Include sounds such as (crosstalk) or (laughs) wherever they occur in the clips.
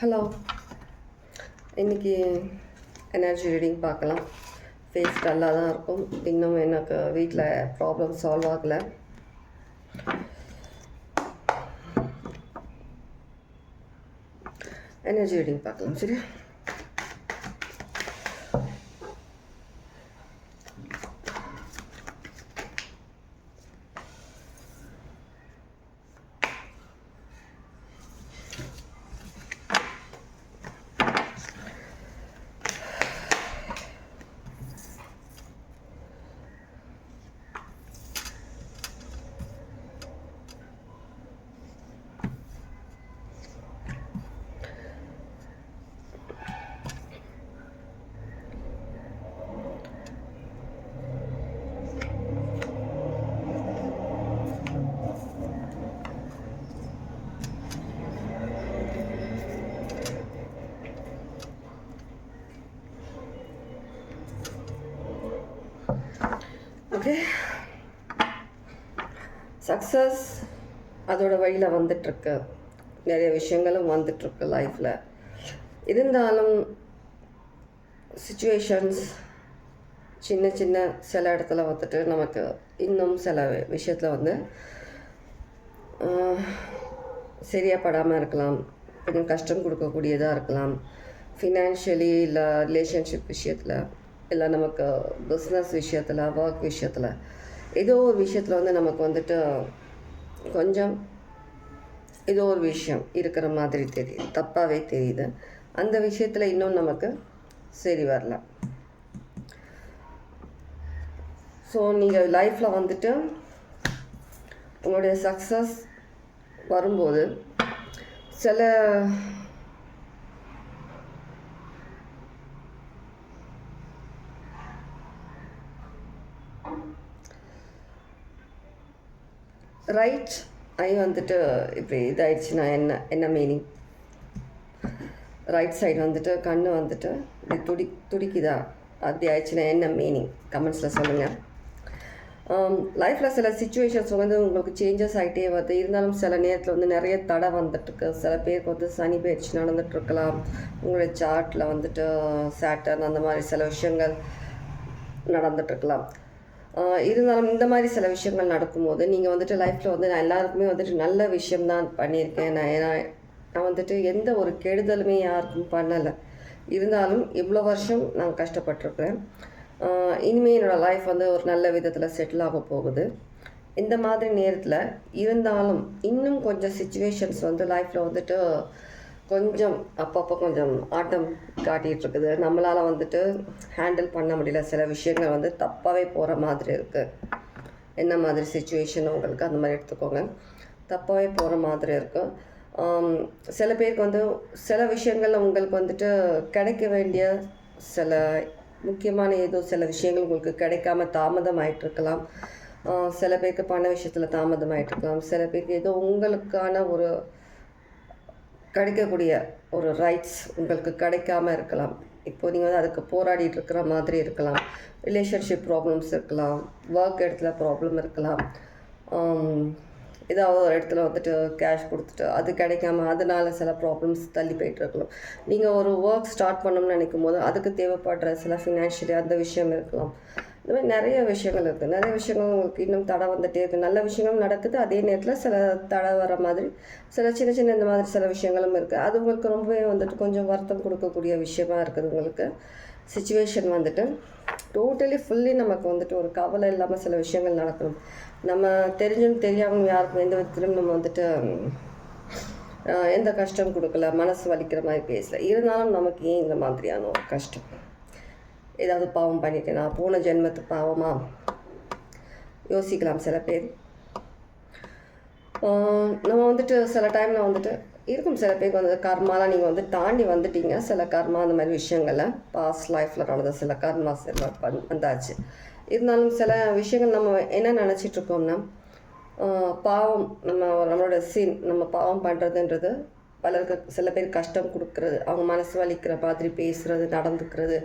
Hello. இன்றைக்கி energy reading பார்க்கலாம். Face டல்லாக தான் இருக்கும். இன்னும் எனக்கு வீட்டில் ப்ராப்ளம் சால்வ் ஆகலை. எனர்ஜி ரீடிங் பார்க்கலாம் சரியா? வந்துட்டு சக்ஸஸ் அதோட வழியில் வந்துட்டுருக்கு. நிறைய விஷயங்களும் வந்துட்டுருக்கு லைஃப்பில் இருந்தாலும் சுச்சுவேஷன்ஸ் சின்ன சின்ன சில இடத்துல வந்துட்டு நமக்கு இன்னும் சில விஷயத்தில் வந்து சரியாக படாமல் இருக்கலாம். கொஞ்சம் கஷ்டம் கொடுக்கக்கூடியதாக இருக்கலாம். ஃபினான்ஷியலி இல்லை ரிலேஷன்ஷிப் விஷயத்தில். இல்லை நமக்கு பிஸ்னஸ் விஷயத்தில் ஒர்க் விஷயத்தில் ஏதோ ஒரு விஷயத்தில் வந்து நமக்கு வந்துட்டு கொஞ்சம் ஏதோ ஒரு விஷயம் இருக்கிற மாதிரி தெரியுது தப்பாகவே தெரியுது. அந்த விஷயத்தில் இன்னும் நமக்கு சரி வரல. ஸோ நீங்கள் லைஃப்பில் வந்துட்டு உங்களுடைய சக்ஸஸ் வரும்போது சில ரைட் ஐ வந்துட்டு இப்படி இதாயிடுச்சுன்னா என்ன என்ன மீனிங் ரைட் சைடு வந்துட்டு கண் வந்துட்டு இப்படி துடி துடிக்குதா? அப்படி ஆயிடுச்சுன்னா என்ன மீனிங் கமெண்ட்ஸில் சொல்லுங்கள் லைஃப்பில் சில சுச்சுவேஷன்ஸ் வந்து உங்களுக்கு சேஞ்சஸ் ஆகிட்டே வருது. இருந்தாலும் சில நேரத்தில் வந்து நிறைய தடை வந்துட்டுருக்கு. சில பேருக்கு வந்து சனி பயிற்சி நடந்துட்டுருக்கலாம். உங்களுடைய சார்ட்டில் வந்துட்டு சேட்டர்ன் அந்த மாதிரி சில விஷயங்கள் நடந்துட்டுருக்கலாம். இருந்தாலும் இந்த மாதிரி சில விஷயங்கள் நடக்கும்போது நீங்கள் வந்துட்டு லைஃப்பில் வந்து நான் எல்லாருக்குமே வந்துட்டு நல்ல விஷயம் தான் பண்ணியிருக்கேன். நான் ஏன்னா நான் வந்துட்டு எந்த ஒரு கெடுதலுமே யாருக்கும் பண்ணலை. இருந்தாலும் இவ்வளோ வருஷம் நான் கஷ்டப்பட்டிருக்கிறேன். இனிமேல் என்னோடய லைஃப் வந்து ஒரு நல்ல விதத்தில் செட்டில் ஆக போகுது. இந்த மாதிரி நேரத்தில் இருந்தாலும் இன்னும் கொஞ்சம் சுச்சுவேஷன்ஸ் வந்து லைஃப்பில் வந்துட்டு கொஞ்சம் அப்பப்போ கொஞ்சம் ஆட்டம் காட்டிகிட்டு இருக்குது நம்மளால் வந்துட்டு ஹேண்டில் பண்ண முடியல. சில விஷயங்கள் வந்து தப்பாகவே போகிற மாதிரி இருக்குது என்ன மாதிரி சுச்சுவேஷன் உங்களுக்கு அந்த மாதிரி எடுத்துக்கோங்க. தப்பாகவே போகிற மாதிரி இருக்கும் சில பேருக்கு வந்து சில விஷயங்களில் உங்களுக்கு வந்துட்டு கிடைக்க வேண்டிய சில முக்கியமான ஏதோ சில விஷயங்கள் உங்களுக்கு கிடைக்காம தாமதம் ஆகிட்டுருக்கலாம் சில பேருக்கு பண விஷயத்தில் தாமதம் ஆகிட்டுருக்கலாம் சில பேருக்கு ஏதோ உங்களுக்கான ஒரு கிடைக்கக்கூடிய ஒரு ரைட்ஸ் உங்களுக்கு கிடைக்காம இருக்கலாம். இப்போ நீங்கள் வந்து அதுக்கு போராடிட்டு இருக்கிற மாதிரி இருக்கலாம். ரிலேஷன்ஷிப் ப்ராப்ளம்ஸ் இருக்கலாம். ஒர்க் இடத்துல ப்ராப்ளம் இருக்கலாம். ஏதாவது ஒரு இடத்துல வந்துட்டு கேஷ் கொடுத்துட்டு அது கிடைக்காம அதனால சில ப்ராப்ளம்ஸ் தள்ளி போயிட்டு இருக்கலாம். நீங்கள் ஒரு ஒர்க் ஸ்டார்ட் பண்ணணும்னு நினைக்கும் போது அதுக்கு தேவைப்படுற சில ஃபினான்ஷியலி அந்த விஷயம் இருக்கலாம். இந்த மாதிரி நிறைய விஷயங்கள் இருக்குது நிறைய விஷயங்கள் உங்களுக்கு இன்னும் தடை வந்துகிட்டே இருக்குது நல்ல விஷயங்களும் நடக்குது. அதே நேரத்தில் சில தடை வர மாதிரி சில சின்ன சின்ன இந்த மாதிரி சில விஷயங்களும் இருக்குது அது உங்களுக்கு ரொம்பவே வந்துட்டு கொஞ்சம் வருத்தம் கொடுக்கக்கூடிய விஷயமா இருக்குது உங்களுக்கு. சுச்சுவேஷன் வந்துட்டு டோட்டலி ஃபுல்லி நமக்கு வந்துட்டு ஒரு கவலை இல்லாமல் சில விஷயங்கள் நடக்கணும். நம்ம தெரிஞ்சும் தெரியாமல் யாருக்கும் எந்த விதத்திலும் நம்ம வந்துட்டு எந்த கஷ்டம் கொடுக்கல மனசு வலிக்கிற மாதிரி பேசல. இருந்தாலும் நமக்கு ஏன் இந்த மாதிரியான ஒரு கஷ்டம்? ஏதாவது பாவம் பண்ணிட்டேனா. போன ஜென்மத்து பாவமா? யோசிக்கலாம் சில பேர். நம்ம வந்துட்டு சில டைமில் வந்துட்டு இருக்கும் சில பேருக்கு வந்து கர்மாலாம் நீங்கள் வந்து தாண்டி வந்துட்டீங்க. சில கர்மா அந்த மாதிரி விஷயங்களை பாஸ்ட் லைஃப்பில் நடந்த சில கர்மாஸ் பண் வந்தாச்சு. இருந்தாலும் சில விஷயங்கள் நம்ம என்ன நினச்சிட்ருக்கோம்னா பாவம் நம்ம நம்மளோட சீன் நம்ம பாவம் பண்ணுறதுன்றது பலருக்கு சில பேர் கஷ்டம் கொடுக்கறது அவங்க மனசு வலிக்கிற மாதிரி பேசுகிறது நடந்துக்கிறது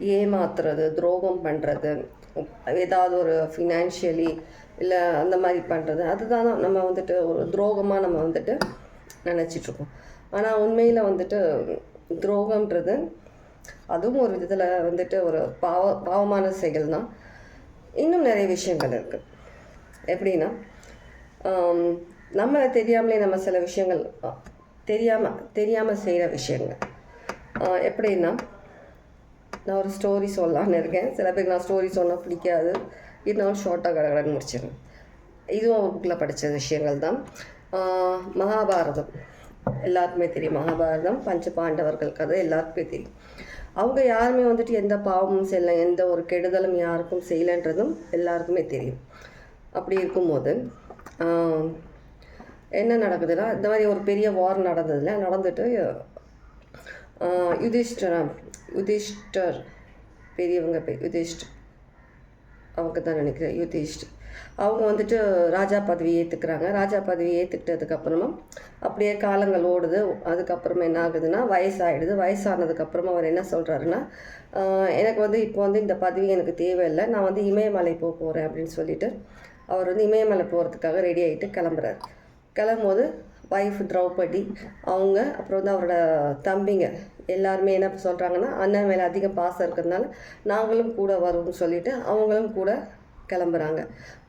ஏமாத்துறது துரோகம் பண்ணுறது ஏதாவது ஒரு ஃபினான்ஷியலி இல்லை அந்த மாதிரி பண்ணுறது அதுதான் நம்ம வந்துட்டு ஒரு துரோகமாக நம்ம வந்துட்டு நினச்சிட்ருக்கோம் ஆனால் உண்மையில் வந்துட்டு துரோகம்ன்றது அதுவும் ஒரு விதத்தில் வந்துட்டு ஒரு பாவ பாவமான செயல் தான். இன்னும் நிறைய விஷயங்கள் இருக்குது எப்படின்னா நம்மளை தெரியாமலே நம்ம சில விஷயங்கள் தெரியாமல் தெரியாமல் செய்கிற விஷயங்கள். எப்படின்னா நான் ஒரு ஸ்டோரி சொல்லலான்னு இருக்கேன். சில பேருக்கு நான் ஸ்டோரி சொன்னால் பிடிக்காது. இருந்தாலும் ஷார்ட்டாக கடகடன்னு முடிச்சிடுறேன் இதுவும் ஒரு புக்கில் படித்த விஷயங்கள் தான். மகாபாரதம். எல்லாருக்குமே தெரியும் மகாபாரதம். பஞ்ச பாண்டவர்கள் கதை எல்லாருக்குமே தெரியும். அவங்க யாருமே வந்துட்டு எந்த பாவமும் செய்யலை எந்த ஒரு கெடுதலும் யாருக்கும் செய்யலைன்றதும் எல்லாருக்குமே தெரியும். அப்படி இருக்கும்போது என்ன நடக்குதுன்னா இந்த மாதிரி ஒரு பெரிய வார் நடந்ததில்ல நடந்துட்டு ஆஹ் யுதிஷ்டரா யுதிஷ்டர் பெரியவங்க பேர் யுதிஷ்டர் அவங்க தான் நினைக்கிறேன் யுதிஷ்ட். அவங்க வந்துட்டு ராஜா பதவி ஏற்றுக்கிறாங்க ராஜா பதவி ஏற்றுக்கிட்டதுக்கப்புறமா அப்படியே காலங்கள் ஓடுது. அதுக்கப்புறமா என்ன ஆகுதுன்னா வயசாகிடுது வயசானதுக்கப்புறமா அவர் என்ன சொல்கிறாருன்னா எனக்கு வந்து இப்போ வந்து இந்த பதவி எனக்கு தேவையில்லை. நான் வந்து இமயமலை போக போகிறேன் அப்படின்னு சொல்லிட்டு அவர் வந்து இமயமலை போகிறதுக்காக ரெடி ஆகிட்டு கிளம்புறாரு. கிளம்பும்போது ஒய்ஃப் திரௌபதி அவங்க அப்புறம் வந்து அவரோட தம்பிங்க எல்லாருமே என்ன சொல்கிறாங்கன்னா அண்ணன் மேலே அதிகம் பாசம் இருக்கிறதுனால நாங்களும் கூட வருவோம்னு சொல்லிட்டு அவங்களும் கூட கிளம்புறாங்க.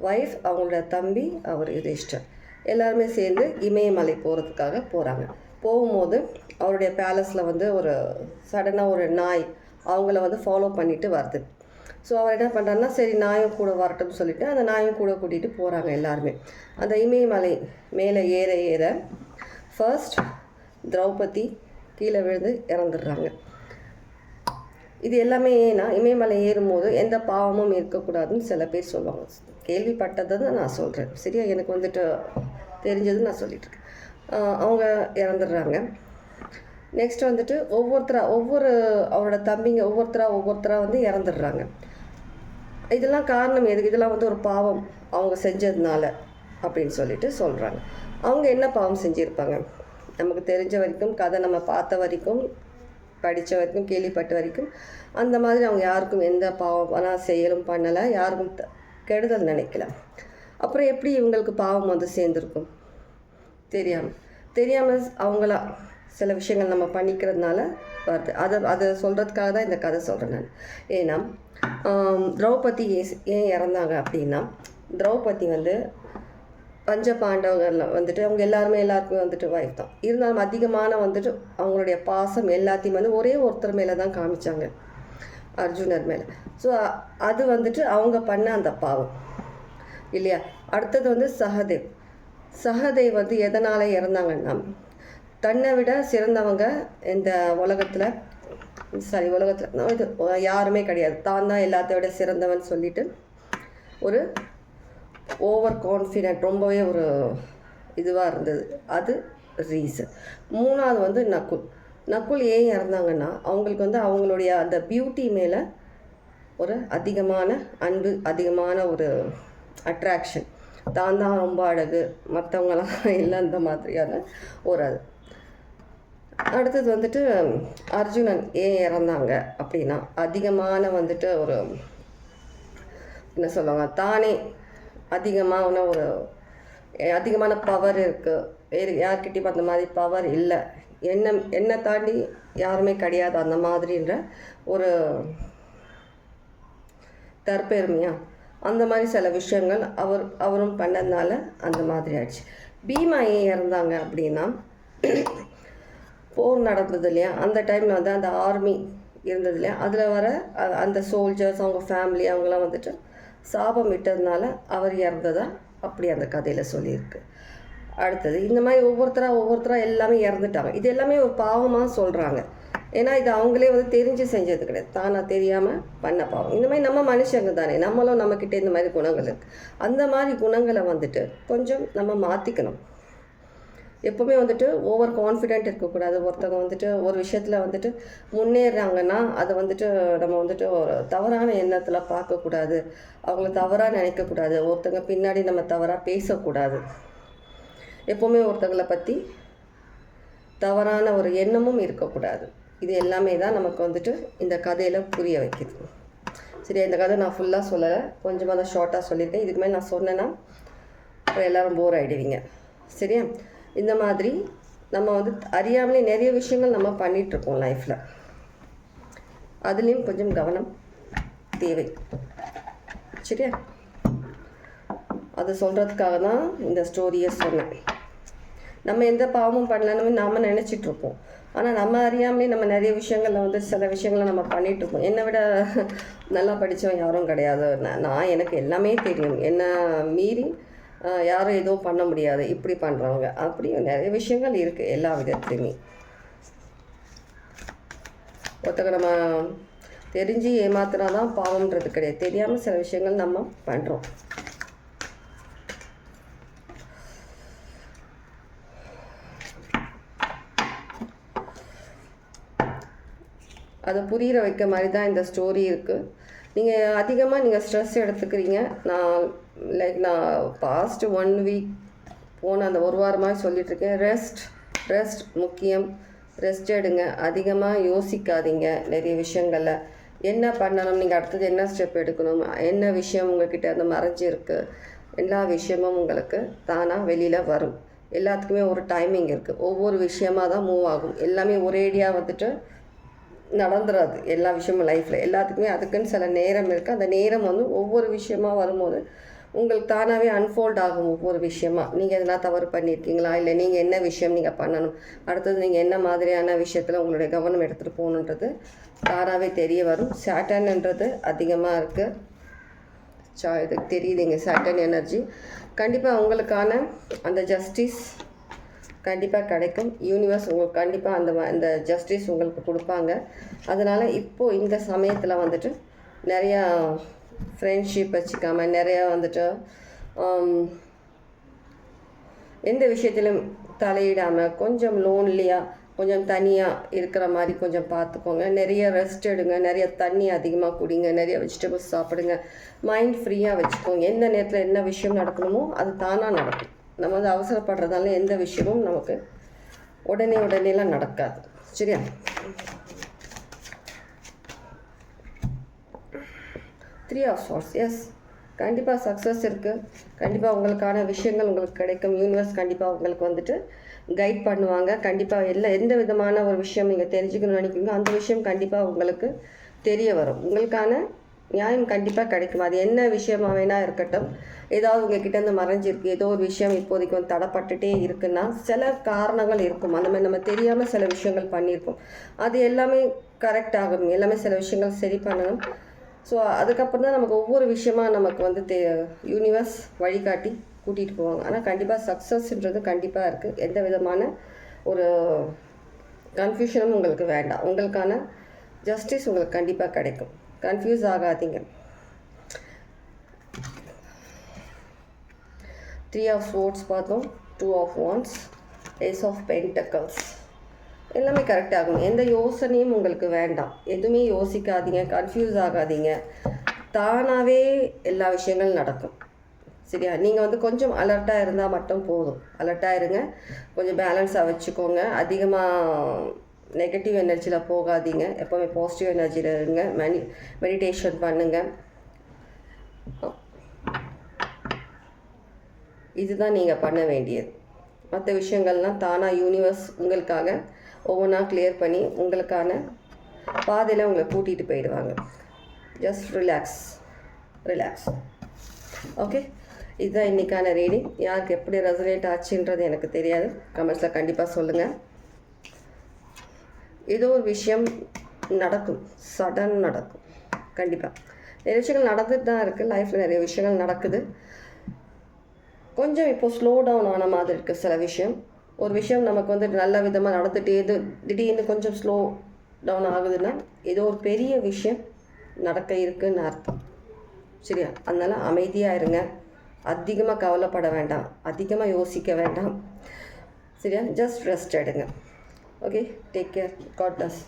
ஒய்ஃப் அவங்களோட தம்பி அவர் யுதிஷ்டர் எல்லாருமே சேர்ந்து இமயமலை போகிறதுக்காக போகிறாங்க போகும்போது அவருடைய பேலஸில் வந்து ஒரு சடனாக ஒரு நாய் அவங்கள வந்து ஃபாலோ பண்ணிட்டு வருது. ஸோ அவர் என்ன பண்ணுறாருன்னா சரி நாயும் கூட வரட்டும்னு சொல்லிட்டு அந்த நாயும் கூட கூட்டிகிட்டு போகிறாங்க எல்லாருமே. அந்த இமயமலை மேலே ஏற ஏற ஃபர்ஸ்ட் திரௌபதி கீழே விழுந்து இறந்துடுறாங்க. இது எல்லாமே ஏன்னா இமயமலை ஏறும்போது எந்த பாவமும் இருக்கக்கூடாதுன்னு சில பேர் சொல்லுவாங்க. கேள்விப்பட்டதை தான் நான் சொல்கிறேன் சரியா? எனக்கு வந்துட்டு தெரிஞ்சது நான் சொல்லிட்டு இருக்கேன். அவங்க இறந்துடுறாங்க. நெக்ஸ்ட் வந்துட்டு ஒவ்வொருத்தராக ஒவ்வொரு அவரோட தம்பிங்க ஒவ்வொருத்தராக ஒவ்வொருத்தராக வந்து இறந்துடுறாங்க. இதெல்லாம் காரணம் எதுக்கு? இதெல்லாம் வந்து ஒரு பாவம் அவங்க செஞ்சதுனால அப்படின்னு சொல்லிட்டு சொல்கிறாங்க அவங்க என்ன பாவம் செஞ்சுருப்பாங்க? நமக்கு தெரிஞ்ச வரைக்கும் கதை நம்ம பார்த்த வரைக்கும் படித்த வரைக்கும் கேள்விப்பட்ட வரைக்கும் அந்த மாதிரி அவங்க யாருக்கும் எந்த பாவம் ஆனால் செயலும் பண்ணலை யாருக்கும் கெடுதல் நினைக்கல. அப்புறம் எப்படி இவங்களுக்கு பாவம் வந்து சேர்ந்துருக்கும்? தெரியாமல் தெரியாமல் அவங்களா சில விஷயங்கள் நம்ம பண்ணிக்கிறதுனால வருது. அதை அதை சொல்கிறதுக்காக தான் இந்த கதை சொல்கிறேன் நான். ஏன்னா திரௌபதி ஏன் இறந்தாங்க அப்படின்னா திரௌபதி வந்து பஞ்ச பாண்டவர்கள் வந்துட்டு அவங்க எல்லாருமே எல்லாருக்குமே வந்துட்டு ஒய்ஃப் தான். இருந்தாலும் அதிகமான வந்துட்டு அவங்களுடைய பாசம் எல்லாத்தையும் வந்து ஒரே ஒருத்தர் மேலே தான் காமிச்சாங்க. அர்ஜுனர் மேலே. ஸோ அது வந்துட்டு அவங்க பண்ண அந்த பாவம். இல்லையா? அடுத்தது வந்து சஹதேவ் சஹதேவ் வந்து எதனால் இறந்தாங்கன்னா தன்னை விட சிறந்தவங்க இந்த உலகத்தில் சாரி உலகத்தில் இது யாருமே கிடையாது. தான் தான் எல்லாத்த விட சிறந்தவன் சொல்லிட்டு ஒரு ஓவர் கான்ஃபிடென்ட் ரொம்பவே ஒரு இதுவாக இருந்தது. அது ரீசன் மூணாவது வந்து நக்குல் நக்குல் ஏன் இறந்தாங்கன்னா அவங்களுக்கு வந்து அவங்களுடைய அந்த பியூட்டி மேலே ஒரு அதிகமான அன்பு அதிகமான ஒரு அட்ராக்ஷன் தான் தான் ரொம்ப அழகு மற்றவங்களாம் (laughs) இல்லை அந்த மாதிரியான ஒரு அது. அடுத்தது வந்துட்டு அர்ஜுனன் ஏன் இறந்தாங்க அப்படின்னா அதிகமான வந்துட்டு ஒரு என்ன சொல்லுவாங்க தானே அதிகமான ஒரு அதிகமான பவர் இருக்குது வேறு யார்கிட்டையும் அந்த மாதிரி பவர் இல்லை. என்ன என்னை தாண்டி யாருமே கிடையாது அந்த மாதிரின்ற ஒரு தற்பெருமையா? அந்த மாதிரி சில விஷயங்கள் அவர் அவரும் பண்ணதுனால அந்த மாதிரி ஆயிடுச்சு. பீமா ஏன் இறந்தாங்க அப்படின்னா போர் நடந்தது இல்லையா? அந்த டைமில் வந்து அந்த ஆர்மி இருந்தது இல்லையா? அதில் வர அந்த சோல்ஜர்ஸ் அவங்க ஃபேமிலி அவங்களாம் வந்துட்டு சாபம் விட்டதுனால அவர் இறந்ததா? அப்படி அந்த கதையில் சொல்லியிருக்கு. அடுத்தது இந்த மாதிரி ஒவ்வொருத்தராக ஒவ்வொருத்தராக எல்லாமே இறந்துட்டாங்க. இது எல்லாமே ஒரு பாவமாக சொல்கிறாங்க ஏன்னா இது அவங்களே வந்து தெரிஞ்சு செஞ்சது கிடையாது. தானாக தெரியாமல் பண்ண பாவம். இந்த மாதிரி நம்ம மனுஷங்க தானே. நம்மளும் நம்மக்கிட்ட இந்த மாதிரி குணங்கள் இருக்குது அந்த மாதிரி குணங்களை வந்துட்டு கொஞ்சம் நம்ம மாற்றிக்கணும் எப்போவுமே வந்துட்டு ஓவர் கான்ஃபிடென்ட் இருக்கக்கூடாது. ஒருத்தவங்க வந்துட்டு ஒரு விஷயத்தில் வந்துட்டு முன்னேறாங்கன்னா அதை வந்துட்டு நம்ம வந்துட்டு ஒரு தவறான எண்ணத்தில் பார்க்கக்கூடாது. அவங்கள தவறாக நினைக்கக்கூடாது. ஒருத்தங்க பின்னாடி நம்ம தவறாக பேசக்கூடாது. எப்போவுமே ஒருத்தங்களை பற்றி தவறான ஒரு எண்ணமும் இருக்கக்கூடாது. இது எல்லாமே தான் நமக்கு வந்துட்டு இந்த கதையில் புரிய வைக்கிது. சரி இந்த கதை நான் ஃபுல்லாக சொல்லலை. கொஞ்சமாக தான் ஷார்ட்டாக சொல்லியிருக்கேன். இதுக்கு மேலே நான் சொன்னேன்னா அப்புறம் எல்லோரும் போர் ஆகிடுவீங்க சரியா? இந்த மாதிரி நம்ம வந்து அறியாமலே நிறைய விஷயங்கள் நம்ம பண்ணிகிட்ருக்கோம் லைஃப்பில் அதுலேயும் கொஞ்சம் கவனம் தேவை. சரியா? அது சொல்கிறதுக்காக தான் இந்த ஸ்டோரியை சொன்னேன். நம்ம எந்த பாவமும் பண்ணலன்னு நாம் நினச்சிட்ருப்போம் ஆனால் நம்ம அறியாமலே நம்ம நிறைய விஷயங்களில் வந்து சில விஷயங்களை நம்ம பண்ணிகிட்ருப்போம் என்னை விட நல்லா படித்தவன் யாரும் கிடையாது. நான் நான் எனக்கு எல்லாமே தெரியும். என்ன மீறி யாரும் எதுவும் பண்ண முடியாது. இப்படி பண்ணுறவங்க அப்படி நிறைய விஷயங்கள் இருக்குது எல்லா விதத்துலையுமே ஒருத்தங்க நம்ம தெரிஞ்சு ஏமாத்தினா தான் பாவம்ன்றது கிடையாது. தெரியாமல் சில விஷயங்கள் நம்ம பண்ணுறோம் அதை புரியிற வைக்க மாதிரி தான் இந்த ஸ்டோரி இருக்குது நீங்கள் அதிகமாக நீங்கள் ஸ்ட்ரெஸ் எடுத்துக்கிறீங்க. நான் லைக் நான் பாஸ்ட் ஒன் வீக் போன அந்த ஒரு வாரமாக சொல்லிகிட்ருக்கேன் ரெஸ்ட் ரெஸ்ட் முக்கியம். ரெஸ்ட் எடுங்க. அதிகமாக யோசிக்காதீங்க நிறைய விஷயங்களில். என்ன பண்ணணும்? நீங்கள் அடுத்தது என்ன ஸ்டெப் எடுக்கணும்? என்ன விஷயம் உங்கள்கிட்ட அந்த மறைஞ்சிருக்கு? எல்லா விஷயமும் உங்களுக்கு தானாக வெளியில் வரும். எல்லாத்துக்குமே ஒரு டைமிங் இருக்குது ஒவ்வொரு விஷயமாக தான் மூவ் ஆகும். எல்லாமே ஒரேடியாக வந்துட்டு நடந்துடாது எல்லா விஷயமும் லைஃப்பில் எல்லாத்துக்குமே அதுக்குன்னு சில நேரம் இருக்குது அந்த நேரம் வந்து ஒவ்வொரு விஷயமாக வரும்போது உங்களுக்கு தானாகவே அன்ஃபோல்ட் ஆகும் ஒவ்வொரு விஷயமா. நீங்கள் எதனா தவறு பண்ணியிருக்கீங்களா இல்லை நீங்கள் என்ன விஷயம் நீங்கள் பண்ணணும்? அடுத்தது நீங்கள் என்ன மாதிரியான விஷயத்தில் உங்களுடைய கவனம் எடுத்துகிட்டு போகணுன்றது தானாகவே தெரிய வரும். சேட்டன்ன்றது அதிகமாக இருக்குது சா இது தெரியுதுங்க சேட்டன் எனர்ஜி கண்டிப்பாக உங்களுக்கான அந்த ஜஸ்டிஸ் கண்டிப்பாக கிடைக்கும். யூனிவர்ஸ் உங்களுக்கு கண்டிப்பாக அந்த அந்த ஜஸ்டிஸ் உங்களுக்கு கொடுப்பாங்க. அதனால் இப்போது இந்த சமயத்தில் வந்துட்டு நிறையா ஃப்ரெண்ட்ஷிப் வச்சுக்காமல் நிறையா வந்துட்டு um, எந்த விஷயத்திலும் தலையிடாமல் கொஞ்சம் லோன்லியாக கொஞ்சம் தனியாக இருக்கிற மாதிரி கொஞ்சம் பார்த்துக்கோங்க நிறைய ரெஸ்ட் எடுங்க நிறைய தண்ணி அதிகமாக குடிங்க நிறைய வெஜிடபிள்ஸ் சாப்பிடுங்க. மைண்ட் ஃப்ரீயாக வச்சுக்கோங்க. எந்த நேரத்தில் என்ன விஷயம் நடக்கணுமோ அது தானாக நடக்கும். நம்ம வந்து அவசரப்படுறதால எந்த விஷயமும் நமக்கு உடனே உடனேலாம் நடக்காது. சரியா? த்ரீ ஆஃப் ஸ்வார்ட்ஸ் எஸ் கண்டிப்பாக சக்ஸஸ் இருக்குது கண்டிப்பாக உங்களுக்கான விஷயங்கள் உங்களுக்கு கிடைக்கும். யூனிவர்ஸ் கண்டிப்பாக உங்களுக்கு வந்துட்டு கைட் பண்ணுவாங்க. கண்டிப்பாக எல்லா எந்த விதமான ஒரு விஷயம் நீங்கள் தெரிஞ்சுக்கணும்னு நினைக்கிறீங்க அந்த விஷயம் கண்டிப்பாக உங்களுக்கு தெரிய வரும். உங்களுக்கான நியாயம் கண்டிப்பாக கிடைக்கும். அது என்ன விஷயமா வேணா இருக்கட்டும். ஏதாவது உங்ககிட்ட இருந்து மறைஞ்சிருக்கு. ஏதோ ஒரு விஷயம் இப்போதைக்கு வந்து தடைப்பட்டுட்டே இருக்குன்னா சில காரணங்கள் இருக்கும். அந்த மாதிரி நம்ம தெரியாமல் சில விஷயங்கள் பண்ணியிருக்கோம் அது எல்லாமே கரெக்ட் ஆகும். எல்லாமே சில விஷயங்கள் சரி பண்ணணும். ஸோ அதுக்கப்புறம் தான் நமக்கு ஒவ்வொரு விஷயமா நமக்கு வந்து தே யூனிவர்ஸ் வழிகாட்டி கூட்டிகிட்டு போவாங்க. ஆனால் கண்டிப்பாக சக்ஸஸ்ன்றது கண்டிப்பாக இருக்குது எந்த விதமான ஒரு கன்ஃபியூஷனும் உங்களுக்கு வேண்டாம். உங்களுக்கான ஜஸ்டிஸ் உங்களுக்கு கண்டிப்பாக கிடைக்கும். கன்ஃபியூஸ் ஆகாதீங்க. த்ரீ ஆஃப் ஸ்போர்ட்ஸ் பார்த்தோம். Two of wands ace of pentacles எல்லாமே கரெக்ட் ஆகும். எந்த யோசனையும் உங்களுக்கு வேண்டாம். எதுவுமே யோசிக்காதீங்க கன்ஃபியூஸ் ஆகாதீங்க. தானாகவே எல்லா விஷயங்களும் நடக்கும். சரியா? நீங்கள் வந்து கொஞ்சம் அலர்ட்டாக இருந்தால் மட்டும் போதும். அலர்ட்டாக இருங்க. கொஞ்சம் பேலன்ஸாக வச்சுக்கோங்க. அதிகமாக நெகட்டிவ் எனர்ஜியில் போகாதீங்க. எப்போவுமே பாசிட்டிவ் எனர்ஜியில் இருங்க. மெனி மெடிடேஷன் பண்ணுங்கள் இதுதான் நீங்கள் பண்ண வேண்டியது. மற்ற விஷயங்கள்லாம் தானாக யூனிவர்ஸ் உங்களுக்காக ஒவ்வொன்றா கிளியர் பண்ணி உங்களுக்கான பாதையில் உங்களை கூட்டிகிட்டு போயிடுவாங்க. ஜஸ்ட் ரிலாக்ஸ் ரிலாக்ஸ் ஓகே இதுதான் இன்றைக்கான ரீடிங் யாருக்கு எப்படி ரெசனேட் ஆச்சுன்றது எனக்கு தெரியாது. கமெண்ட்ஸில் கண்டிப்பாக சொல்லுங்கள் ஏதோ ஒரு விஷயம் நடக்கும். சடன் நடக்கும். கண்டிப்பாக நிறைய விஷயங்கள் நடந்துட்டு தான் இருக்குது லைஃப்பில் நிறைய விஷயங்கள் நடக்குது. கொஞ்சம் இப்போ ஸ்லோ டவுன் ஆன மாதிரி இருக்குது சில விஷயம். ஒரு விஷயம் நமக்கு வந்து நல்ல விதமாக நடந்துகிட்டே எது திடீர்னு கொஞ்சம் ஸ்லோ டவுன் ஆகுதுன்னா ஏதோ ஒரு பெரிய விஷயம் நடக்க இருக்குன்னு அர்த்தம். சரியா? அதனால் அமைதியாக இருங்க. அதிகமாக கவலைப்பட வேண்டாம். அதிகமாக யோசிக்க வேண்டாம். சரியா? ஜஸ்ட் ரெஸ்ட் எடுங்க. Okay take care God bless